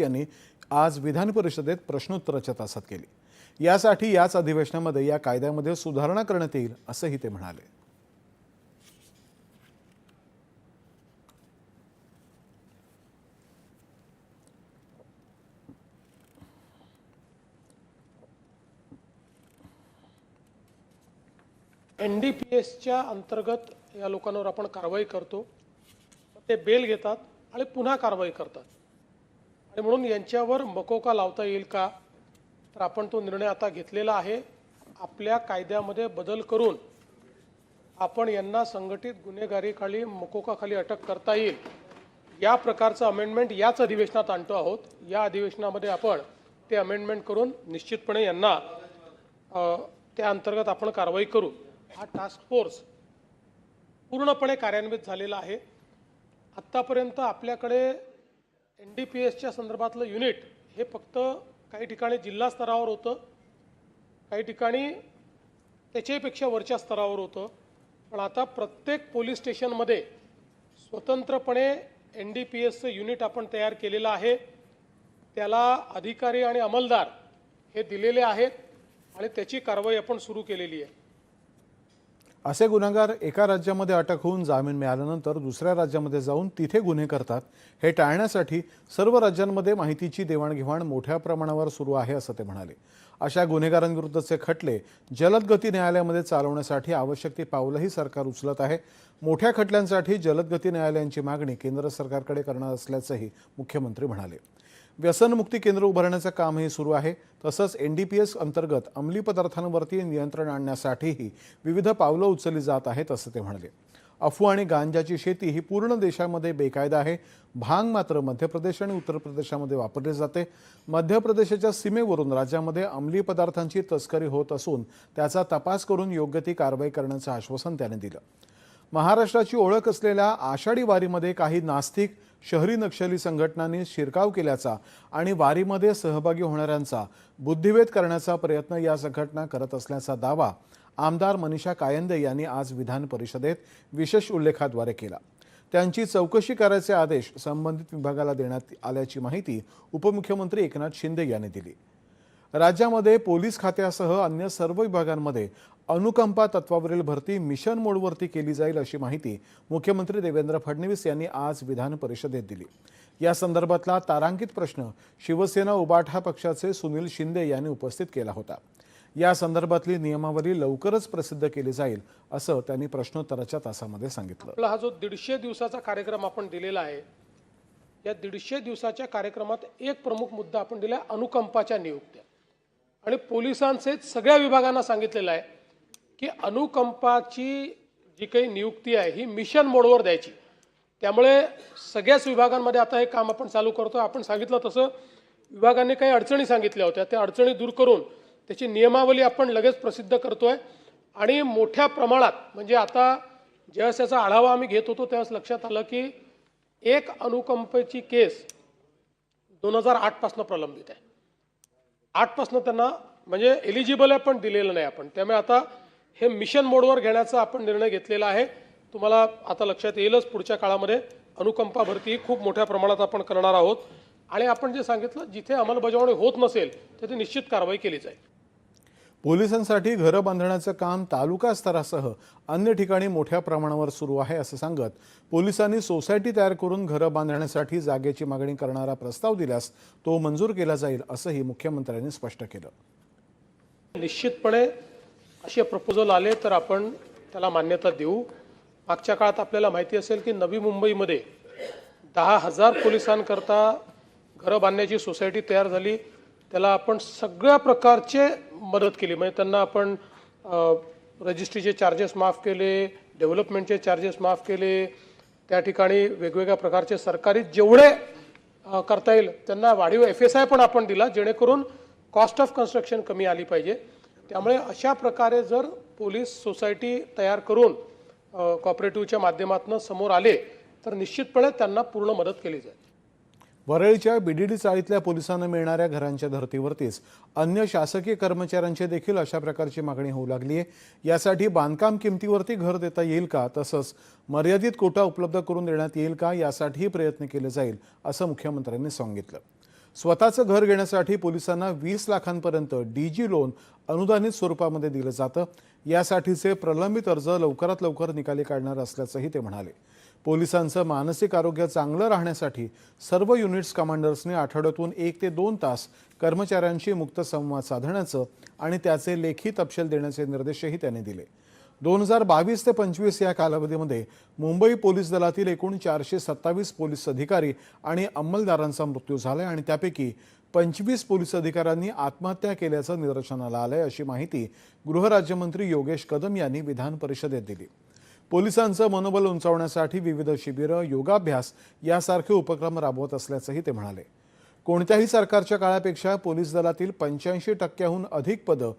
यांनी आज विधान परिषदेत प्रश्नोत्तराच्या तासात केली. यासाठी याच अधिवेशनामध्ये या कायद्यामध्ये सुधारणा करण्यात येईल असंही ते म्हणाले. एन डी पी एसच्या अंतर्गत या लोकांवर आपण कारवाई करतो. ते बेल घेतात आणि पुन्हा कारवाई करतात. आणि म्हणून यांच्यावर मकोका लावता येईल का? तर आपण तो निर्णय आता घेतलेला आहे. आपल्या कायद्यामध्ये बदल करून आपण यांना संघटित गुन्हेगारीखाली मकोकाखाली अटक करता येईल. या प्रकारचं अमेंडमेंट याच अधिवेशनात आणतो आहोत. या अधिवेशनामध्ये आपण ते अमेंडमेंट करून निश्चितपणे यांना त्या अंतर्गत आपण कारवाई करू. हा टास्क फोर्स पूर्णपणे कार्यान्वित झालेला आहे. आत्तापर्यंत आपल्याकडे एन डी पी एसच्या संदर्भातलं युनिट हे फक्त काही ठिकाणी जिल्हा स्तरावर होतं काही ठिकाणी त्याच्यापेक्षा वरच्या स्तरावर होतं. पण आता प्रत्येक पोलीस स्टेशनमध्ये स्वतंत्रपणे एन डी पी एसचं युनिट आपण तयार केलेलं आहे. त्याला अधिकारी आणि अंमलदार हे दिलेले आहेत आणि त्याची कारवाई आपण सुरू केलेली आहे. असे गुन्हेगार एका राज्यामध्ये अटक होऊन जामीन मिळाल्यानंतर दुसऱ्या राज्यामध्ये जाऊन तिथे गुन्हे करतात हे टाळण्यासाठी सर्व राज्यांमध्ये माहितीची देवाणघेवाण मोठ्या प्रमाणावर सुरू आहे असं ते म्हणाले. अशा गुन्हेगारांविरुद्धचे खटले जलद गती न्यायालयामध्ये चालवण्यासाठी आवश्यक ती पावलंही सरकार उचलत आहे. मोठ्या खटल्यांसाठी जलदगती न्यायालयांची मागणी केंद्र सरकारकडे करणार असल्याचंही मुख्यमंत्री म्हणाले. व्यसनमुक्ती केंद्र उभारण्याचं कामही सुरू आहे. तसंच एन डी पी एस अंतर्गत अंमली पदार्थांवरती नियंत्रण आणण्यासाठीही विविध पावलं उचलली जात आहेत असं ते म्हणाले. अफू आणि गांजाची शेती ही पूर्ण देशामध्ये बेकायदा आहे. भांग मात्र मध्य प्रदेश आणि उत्तर प्रदेशामध्ये वापरले जाते. मध्य प्रदेशाच्या सीमेवरून राज्यामध्ये अंमली पदार्थांची तस्करी होत असून त्याचा तपास करून योग्य ती कारवाई करण्याचं आश्वासन त्याने दिलं. महाराष्ट्राची ओळख असलेल्या आषाढी वारीमध्ये काही नास्तिक शहरी नक्षली संघटनांनी शिरकाव केल्याचा आणि वारीमध्ये सहभागी होणाऱ्यांचा बुद्धिभेद करण्याचा प्रयत्न या संघटना करत असल्याचा दावा आमदार मनीषा कायंदे यांनी आज विधान परिषदेत विशेष उल्लेखाद्वारे केला. त्यांची चौकशी करायचे आदेश संबंधित विभागाला देण्यात आल्याची माहिती उपमुख्यमंत्री एकनाथ शिंदे यांनी दिली. राज्यामध्ये पोलीस खात्यासह अन्य सर्व विभागांमध्ये अनुकंपा तत्वावरील भरती मिशन मोडवरती केली जाईल अशी माहिती मुख्यमंत्री देवेंद्र फडणवीस यांनी आज विधान परिषदेत दिली. या संदर्भातला तारांकित प्रश्न शिवसेना उबाठा पक्षाचे सुनील शिंदे यांनी उपस्थित केला होता. या संदर्भातली नियमावली लवकरच प्रसिद्ध केली जाईल असं त्यांनी प्रश्नोत्तराच्या तासामध्ये सांगितलं. आपला हा जो दीडशे दिवसाचा कार्यक्रम आपण दिलेला आहे या दीडशे दिवसाच्या कार्यक्रमात एक प्रमुख मुद्दा आपण दिला अनुकंपाच्या नियुक्त्या. आणि पोलिसांचे सगळ्या विभागांना सांगितलेलं आहे की अनुकंपाची जी काही नियुक्ती आहे ही मिशन मोडवर द्यायची. त्यामुळे सगळ्याच विभागांमध्ये आता हे काम आपण चालू करतो. आपण सांगितलं तसं विभागांनी काही अडचणी सांगितल्या होत्या. त्या अडचणी दूर करून त्याची नियमावली आपण लगेच प्रसिद्ध करतो आहे आणि मोठ्या प्रमाणात म्हणजे आता ज्यावेळेस याचा आढावा आम्ही घेत होतो त्यावेळेस लक्षात आलं की एक अनुकंपेची केस दोन हजार आठपासनं प्रलंबित आहे. आठपासनं त्यांना म्हणजे एलिजिबल आहे पण दिलेलं नाही आपण. त्यामुळे आता हे मिशन मोडवर घेण्याचा आपण निर्णय घेतलेला आहे. तुम्हाला आता लक्षात येईलच पुढच्या काळामध्ये अनुकंपा भरती खूप मोठ्या प्रमाणात आपण करणार आहोत. आणि आपण जे सांगितलं जिथे अंमलबजावणी होत नसेल तिथे निश्चित कारवाई केली जाईल. पोलिसांसाठी घरं बांधण्याचं काम तालुका स्तरासह अन्य ठिकाणी मोठ्या प्रमाणावर सुरू आहे असं सांगत पोलिसांनी सोसायटी तयार करून घरं बांधण्यासाठी जागेची मागणी करणारा प्रस्ताव दिल्यास तो मंजूर केला जाईल असंही मुख्यमंत्र्यांनी स्पष्ट केलं. निश्चितपणे असे प्रपोजल आले तर आपण त्याला मान्यता देऊ. मागच्या काळात आपल्याला माहिती असेल की नवी मुंबईमध्ये दहा हजार पोलिसांकरता घरं बांधण्याची सोसायटी तयार झाली. त्याला आपण सगळ्या प्रकारचे मदत केली. म्हणजे त्यांना आपण रजिस्ट्रीचे चार्जेस माफ केले डेव्हलपमेंटचे चार्जेस माफ केले. त्या ठिकाणी वेगवेगळ्या प्रकारचे सरकारी जेवढे करता येईल त्यांना वाढीव एफ एस आय पण आपण दिला जेणेकरून कॉस्ट ऑफ कन्स्ट्रक्शन कमी आली पाहिजे. त्यामुळे अशा प्रकारे जर पोलीस सोसायटी तयार करून कॉपरेटिव्हच्या माध्यमातून समोर आले तर निश्चितपणे त्यांना पूर्ण मदत केली जाईल. वरळीच्या बीडीडी चाळीतल्या पोलिसांना मिळणाऱ्या घरांच्या धर्तीवरतीच अन्य शासकीय कर्मचाऱ्यांची देखील अशा प्रकारची मागणी होऊ लागली आहे. यासाठी बांधकाम किमतीवरती घर देता येईल का? तसंच मर्यादित कोटा उपलब्ध करून देण्यात येईल का? यासाठीही प्रयत्न केले जाईल असं मुख्यमंत्र्यांनी सांगितलं. स्वतःचं घर घेण्यासाठी पोलिसांना वीस लाखांपर्यंत डीजी लोन अनुदानित स्वरूपामध्ये दिलं जातं. यासाठीचे प्रलंबित अर्ज लवकरात लवकर निकाली काढणार असल्याचंही ते म्हणाले. पोलिसांचं मानसिक आरोग्य चांगलं राहण्यासाठी सर्व युनिट्स कमांडर्सनी आठवड्यातून एक ते दोन तास कर्मचाऱ्यांशी मुक्त संवाद साधण्याचं आणि त्याचे लेखी तपशील देण्याचे निर्देशही त्यांनी दिले. दोन हजार बावीस ते पंचवीस या कालावधीमध्ये मुंबई पोलीस दलातील एकूण चारशे सत्तावीस पोलीस अधिकारी आणि अंमलदारांचा मृत्यू झाला आणि त्यापैकी पंचवीस पोलीस अधिकाऱ्यांनी आत्महत्या केल्याचं निदर्शनाला आलंय अशी माहिती गृहराज्यमंत्री योगेश कदम यांनी विधान परिषदेत दिली. पोलिसांचं मनोबल उंचावण्यासाठी विविध शिबिरं योगाभ्यास यासारखे उपक्रम राबवत असल्याचंही ते म्हणाले. कोणत्याही सरकारच्या काळापेक्षा पोलीस दलातील पंच्याऐंशी टक्क्याहून अधिक पदं